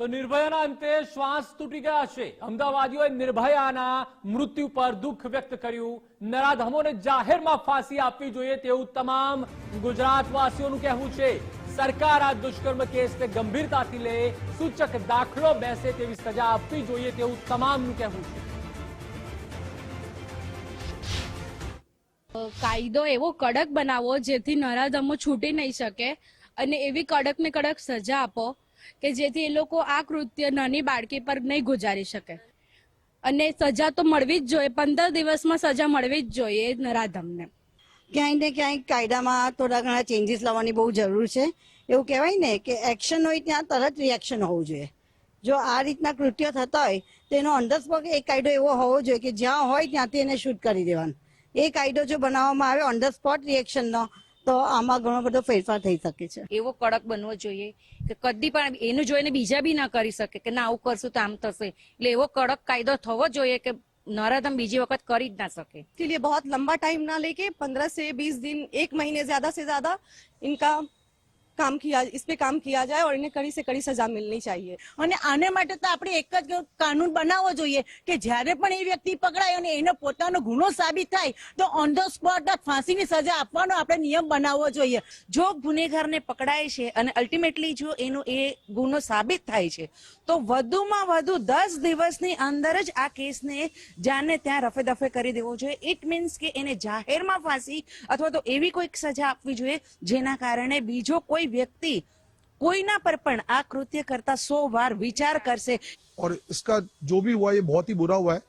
તો નિર્ભયાના અંતે શ્વાસ તૂટી ગયા છે. અમદાવાદીઓએ નિર્ભયાના મૃત્યુ પર દુઃખ વ્યક્ત કર્યું. નરાધમોને જાહેરમાં ફાંસી આપવી જોઈએ તેવું તમામ ગુજરાતવાસીઓનું કહેવું છે. સરકાર આ દુષ્કર્મ કેસને ગંભીરતાથી લે, સૂચક દાખલો બેસે તેવી સજા આપવી જોઈએ તેવું તમામનું કહેવું છે. કાયદો એવો કડક બનાવો જેથી નરાધમો છૂટી નહીં શકે અને એવી કડક ને કડક સજા આપો. કે જેથી એ લોકો આ કૃત્ય નાની બાળકી પર નહીં ગુજારી શકે. અને સજા તો મળવી જ જોઈએ, પંદર દિવસમાં સજા મળવી જ જોઈએ નરાધમને. ક્યાંય ને ક્યાંય કાયદામાં થોડા ઘણા ચેન્જીસ લાવવાની બહુ જરૂર છે. એવું કહેવાય ને કે એક્શન હોય ત્યાં તરત રિએક્શન હોવું જોઈએ. જો આ રીતના કૃત્યો થતા હોય, તો એનો અંડરસ્પોક એક કાયદો એવો હોવો જોઈએ કે જ્યાં હોય ત્યાંથી એને શૂટ કરી દેવાનું. એ કાયદો જો બનાવવામાં આવે ઓન ધ સ્પોટ રિએક્શનનો તો આમાં ઘણો બધો ફેરફાર થઈ શકે છે એવો કડક બનવો જોઈએ કે કદી પણ એનું જોઈને બીજા બી ના કરી શકે કે ના આવું કરશું તો આમ થશે એટલે એવો કડક કાયદો થવો જોઈએ કે નરાધમ બીજી વખત કરી જ ના શકે के लिए बहुत लंबा टाइम ना लेके पंद्रह से बीस दिन एक महीने ज्यादा से ज्यादा इनका काम किया इस पे काम किया जाए और इन्हें कड़ी से कड़ी सजा मिलनी चाहिए અને આને માટે તો આપણે એક જ કાનૂન બનાવવો જોઈએ કે જ્યારે પણ એ વ્યક્તિ પકડાય અને એનો પોતાનો ગુનો સાબિત થાય તો ઓન ધ સ્પોટ ફાંસીની સજા આપવાનો આપણે નિયમ બનાવવો જોઈએ જો ગુનેગારને પકડાય છે અને અલ્ટિમેટલી જો એનો એ ગુનો સાબિત થાય છે તો વધુમાં વધુ દસ દિવસની અંદર જ આ કેસને જાને ત્યાં રફે દફે કરી દેવો જોઈએ ઇટ મીન્સ કે એને જાહેરમાં ફાંસી અથવા તો એવી કોઈક સજા આપવી જોઈએ જેના કારણે બીજો કોઈ વ્યક્તિ કોઈના પર પણ આ કૃત્ય કરતા સો વાર વિચાર કરશે और इसका जो भी हुआ ये बहुत ही बुरा हुआ है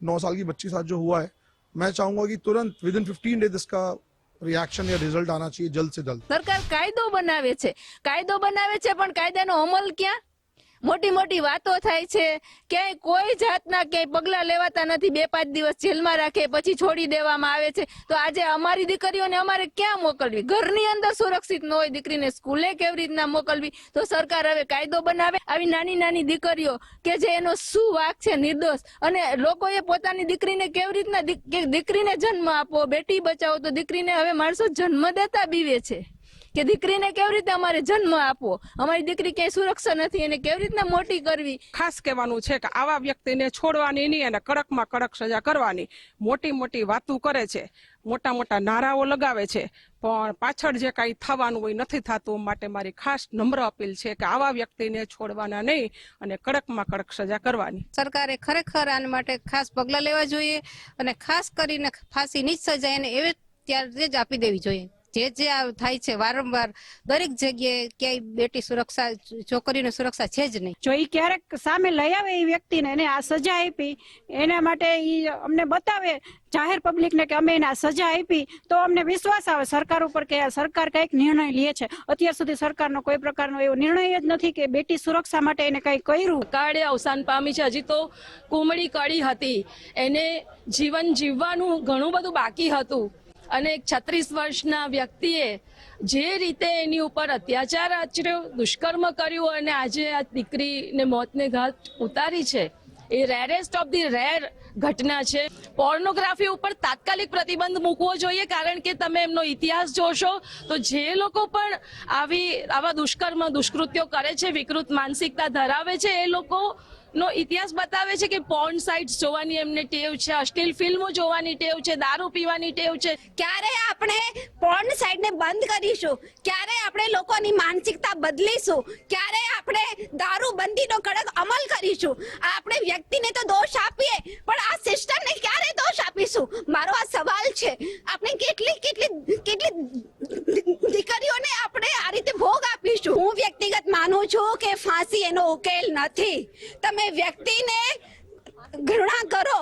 नौ साल की बच्ची के साथ जो हुआ है मैं चाहूंगा कि तुरंत विद इन फिफ्टीन डेज इसका रिएक्शन या रिजल्ट आना चाहिए जल्द से जल्द સરકાર કાયદો બનાવે છે કાયદો બનાવે છે પણ કાયદાનો અમલ ક્યાં મોટી મોટી વાતો થાય છે. ક્યાંય કોઈ જાતના ક્યાંય પગલાં લેવાતા નથી. બે પાંચ દિવસ જેલમાં રાખે, પછી છોડી દેવામાં આવે છે. તો આજે અમારી દીકરીઓને અમારે ક્યાં મોકલવી? ઘરની અંદર સુરક્ષિત ન હોય દીકરીને સ્કૂલે કેવી રીતના મોકલવી? તો સરકાર હવે કાયદો બનાવે. આવી નાની નાની દીકરીઓ કે જે એનો શું વાક છે, નિર્દોષ. અને લોકોએ પોતાની દીકરીને કેવી રીતના દીકરીને જન્મ આપો બેટી બચાવો, તો દીકરીને હવે માણસો જન્મ દેતા બીવે છે. કે દીકરીને કેવી રીતે અમારે જન્મ આપવો? અમારી દીકરી ક્યાંય સુરક્ષા નથી એને કેવી રીતના મોટી કરવી? ખાસ કહેવાનું છે કે આવા વ્યક્તિને છોડવાની નહીં અને કડકમાં કડક સજા કરવાની. મોટી મોટી વાતો કરે છે. મોટા મોટા નારાઓ લગાવે છે. પણ પાછળ જે કાંઈ થવાનું હોય નથી થતું માટે મારી ખાસ નમ્ર અપીલ છે કે આવા વ્યક્તિને છોડવાના નહીં અને કડકમાં કડક સજા કરવાની. સરકારે ખરેખર આના માટે ખાસ પગલાં લેવા જોઈએ અને ખાસ કરીને ફાંસીની જ સજા એને એવી ત્યારે જ આપી દેવી જોઈએ. જે જે આ થાય છે વારંવાર દરેક જગ્યાએ ક્યાંય બેટી સુરક્ષા છોકરીની સુરક્ષા છે જ નહીં. જો એ ક્યારેક સામે લઈ આવે એ વ્યક્તિને એને આ સજા આપી એના માટે એ અમને બતાવે જાહેર પબ્લિકને કે અમે એને આ સજા આપી તો અમને વિશ્વાસ આવે સરકાર ઉપર કે આ સરકાર કંઈક નિર્ણય લે છે. અત્યાર સુધી સરકારનો કોઈ પ્રકારનો એવો નિર્ણય જ નથી કે બેટી સુરક્ષા માટે એને કંઈ કર્યું. કાળે અવસાન પામી છે. હજી તો કુમળી કડી હતી. એને જીવન જીવવાનું ઘણું બધું બાકી હતું. અને એક છત્રીસ વર્ષના વ્યક્તિએ જે રીતે એની ઉપર અત્યાચાર આચર્યો, દુષ્કર્મ કર્યું અને આજે આ દીકરીને મોતને ઘાટ ઉતારી છે, એ રેરેસ્ટ ઓફ ધી રેર ઘટના છે. પોર્નોગ્રાફી ઉપર તાત્કાલિક પ્રતિબંધ મૂકવો જોઈએ, કારણ કે તમે એમનો ઇતિહાસ જોશો, તો જે લોકો પણ આવી, આવા દુષ્કર્મ, દુષ્કૃત્યો કરે છે, વિકૃત માનસિકતા ધરાવે છે, એ લોકો નો ઇતિહાસ બતાવે છે કે પોર્ન સાઇટ્સ જોવાની એમને ટેવ છે, અશ્લીલ ફિલ્મો જોવાની ટેવ છે, દારૂ પીવાની ટેવ છે. ક્યારે આપણે પોર્ન સાઇડને બંધ કરીશું? ક્યારે આપણે લોકોની માનસિકતા બદલીશું? ક્યારે આપણે દારૂબંધીનો કડક અમલ કરીશું? આપણે વ્યક્તિને તો દોષ આપીએ, પણ આ સિસ્ટમને ક્યારે દોષ આપીશું? મારો આ સવાલ છે. આપણે કેટલી કેટલી કેટલી દીકરીઓને આપણે આ રીતે ભોગ આપીશું હું વ્યક્તિગત માનું છું કે ફાંસી એનો ઉકેલ નથી? તમે વ્યક્તિને ઘૃણા કરો.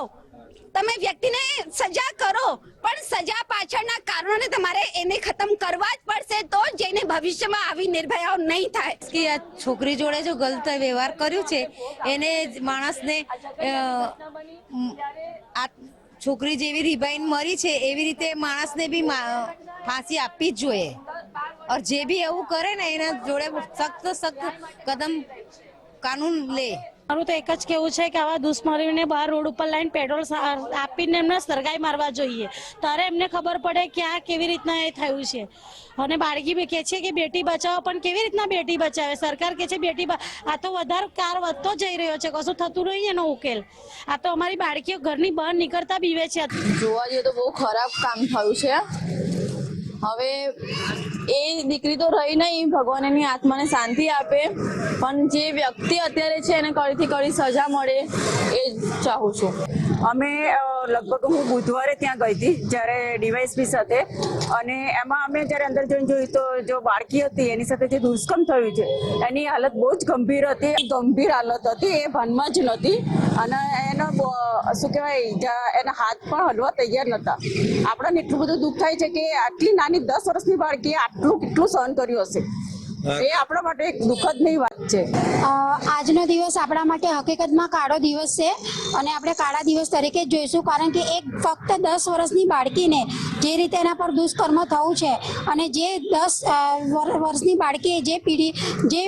તમે વ્યક્તિને સજા કરો. પણ સજા પાછળના કારણોને તમારે એને ખતમ કરવા જ પડશે તો જેને ભવિષ્યમાં આવી નિર્ભયાઓ નહીં થાય. કે આ છોકરી જોડે જો ગલત વ્યવહાર કર્યું છે, એને માણસને આ છોકરી જેવી રિબાઈન મરી છે, એવી રીતે માણસને બી ફાંસી આપવી જ જોઈએ. ઓર જે બી એવું કરે ને, એના જોડે સખ્ત સખ્ત કદમ કાનૂન લે. મારું તો એક જ કેવું છે કે આવા દુશ્મનોને બહાર રોડ ઉપર લાઈન પેટ્રોલ આપીને એમને સરગાઈ મારવા જોઈએ. ત્યારે એમને ખબર પડે કે આ કેવી રીતના એ થયું છે. અને બાળકી કહે છે કે બેટી બચાવો, પણ કેવી રીતના બેટી બચાવે? સરકાર કહે છે બેટી આ તો વધારે કાર વધતો જઈ રહ્યો છે, કશું થતું નહીં એનો ઉકેલ. આ તો અમારી બાળકીઓ ઘરની બહાર નીકળતા બીવે છે. જોવા જઈએ તો બહુ ખરાબ કામ થયું છે. હવે એ દીકરી તો રહી નહીં, ભગવાન એની આત્માને શાંતિ આપે, પણ જે વ્યક્તિ અત્યારે છે એને કડીથી કડી સજા મળે એ ચાહું છું. અમે લગભગ હું બુધવારે ત્યાં ગઈ હતી, જ્યારે ડીવાયસપી સાથે. અને એમાં અમે જ્યારે અંદર જઈને જોયું તો જો બાળકી હતી, એની સાથે જે દુષ્કર્મ થયું છે, એની હાલત બહુ જ ગંભીર હતી, ગંભીર હાલત હતી, એ ભાનમાં જ નહોતી. અને એનો શું કહેવાય, જા- એના હાથ પણ હલવા તૈયાર નહોતા. આપણને એટલું બધું દુઃખ થાય છે કે આટલી નાની દસ વર્ષની બાળકીએ આટલું, કેટલું સહન કર્યું હશે? એ આપણા માટે એક દુઃખદની વાત છે. આજનો દિવસ આપણા માટે હકીકતમાં કાળો દિવસ છે અને આપણે કાળા દિવસ તરીકે જ જોઈશું કારણ કે એક ફક્ત દસ વર્ષની બાળકીને જે રીતે એના પર દુષ્કર્મ થયું છે અને જે દસ વર્ષની બાળકીએ જે પીડી, જે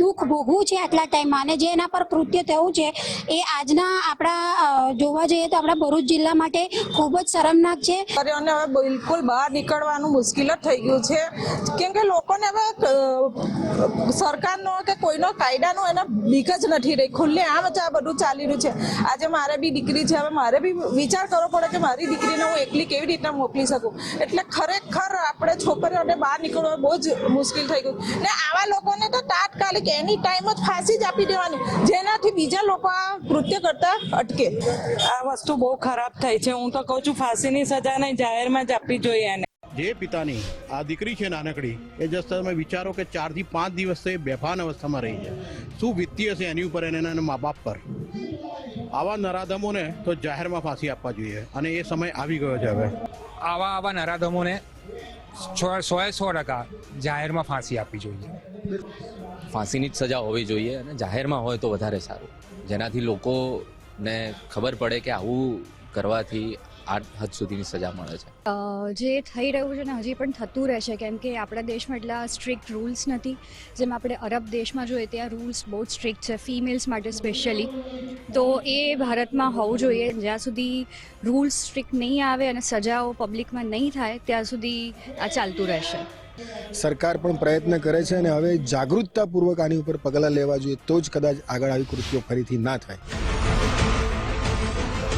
દુઃખ ભોગવું છે આટલા ટાઈમમાં અને જે એના પર કૃત્ય થયું છે, એ આજના આપણા જોવા જઈએ તો આપણા ભરૂચ જિલ્લા માટે ખૂબ જ શરમનાક છે. અને હવે બિલકુલ બહાર નીકળવાનું મુશ્કેલ જ થઈ ગયું છે. કેમ કે લોકોને હવે સરકારનો કે કોઈનો કાયદાનો એને બીક જ નથી રહી. ખુલ્લે આમ જ આ બધું ચાલી રહ્યું છે. આજે મારે બી દીકરી છે, હવે મારે બી વિચાર કરવો પડે કે મારી દીકરીને હું એકલી કેવી રીતના મોકલી શકું. એટલે ખરેખર આપણે છોકરીઓને બહાર નીકળવા બહુ જ મુશ્કેલ થઈ ગયું. ને આવા લોકોને તો તાત્કાલિક એની ટાઈમ જ ફાંસી જ આપી દેવાની. જેનાથી બીજા લોકો આ કૃત્ય કરતા અટકે. આ વસ્તુ બહુ ખરાબ થઈ છે. હું તો કહું છું ફાંસીની સજા નહીં જાહેરમાં જ આપવી જોઈએ એને. જે પિતાની આ દીકરી છે નાનકડી એ જસ્ટ તમે વિચારો કે ચારથી પાંચ દિવસ એ બેભાન અવસ્થામાં રહી છે. શું વીતી હશે એની ઉપર અને એના મા બાપ પર? આવા નરાધમોને તો જાહેરમાં ફાંસી આપવા જોઈએ અને એ સમય આવી ગયો છે હવે. આવા આવા નરાધમોને સો એ સો ટકા જાહેરમાં ફાંસી આપવી જોઈએ. ફાંસીની જ સજા હોવી જોઈએ અને જાહેરમાં હોય તો વધારે સારું. જેનાથી લોકોને ખબર પડે કે આવું કરવાથી આ હદ સુધીની સજા મળે છે. જે થઈ રહ્યું છે ને હજી પણ થતું રહેશે કેમ કે આપણા દેશમાં એટલા સ્ટ્રિક્ટ રૂલ્સ નથી. જેમ આપણે અરબ દેશમાં જોઈએ ત્યાં રૂલ્સ બહુ જ સ્ટ્રિક્ટ છે ફિમેલ્સ માટે સ્પેશિયલી તો એ ભારતમાં હોવું જોઈએ. જ્યાં સુધી રૂલ્સ સ્ટ્રિક્ટ નહીં આવે અને સજાઓ પબ્લિકમાં નહીં થાય ત્યાં સુધી આ ચાલતું રહેશે. સરકાર પણ પ્રયત્ન કરે છે અને હવે જાગૃતતાપૂર્વક આની ઉપર પગલાં લેવા જોઈએ તો જ કદાચ આગળ આવી કૃત્યો ફરીથી ના થાય.